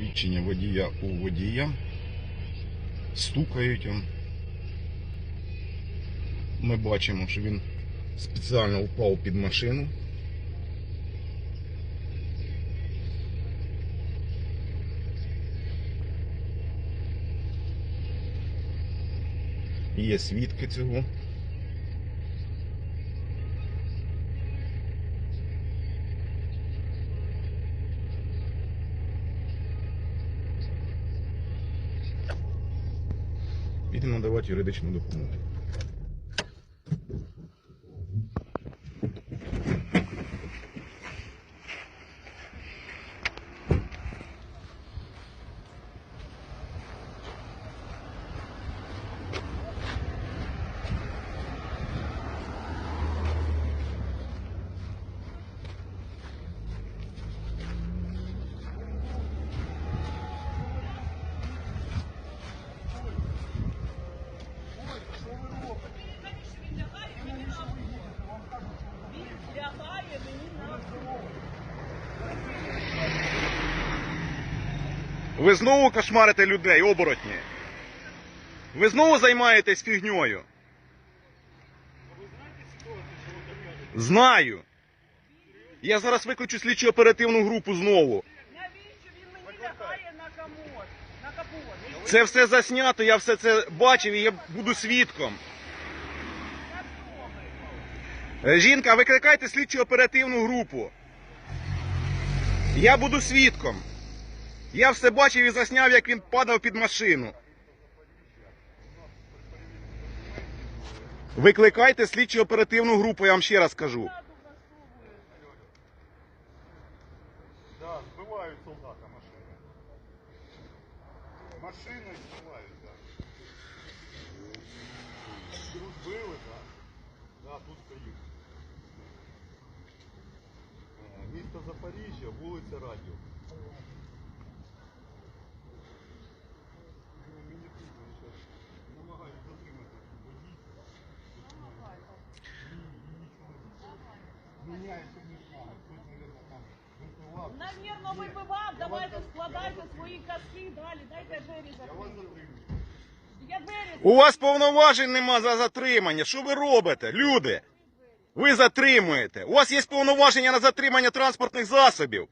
посвідчення водія у водія. Стукають. Ми бачимо, що він спеціально впав під машину. Є свідки цього. Підемо надавати юридичну допомогу. Ви знову кошмарите людей, оборотні. Ви знову займаєтесь фігньою. Знаю. Я зараз виключу слідчу оперативну групу знову. навіщо він мені лягає на комод? На капот? Це все заснято, я все це бачив і я буду свідком. Е, Жінка, викликайте слідчу оперативну групу. Я буду свідком. Я все бачив і засняв, як він падав під машину. Викликайте слідчу оперативну групу, я вам ще раз кажу. Збивають солдата машини. Машини збивають, так. Так. Тут стоїть. Е, Місто Запоріжжя, вулиця Радіо. Випивав. Навірно, вибивав, давайте складайте свої казки далі, дайте двері закрити. Я двері У вас повноважень нема за затримання. Що ви робите, люди? Ви затримуєте. У вас є повноваження на затримання транспортних засобів.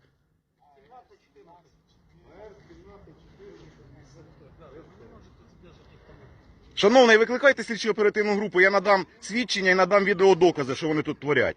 Шановний, викликайте слідчу оперативну групу, я надам свідчення і надам відеодокази, що вони тут творять.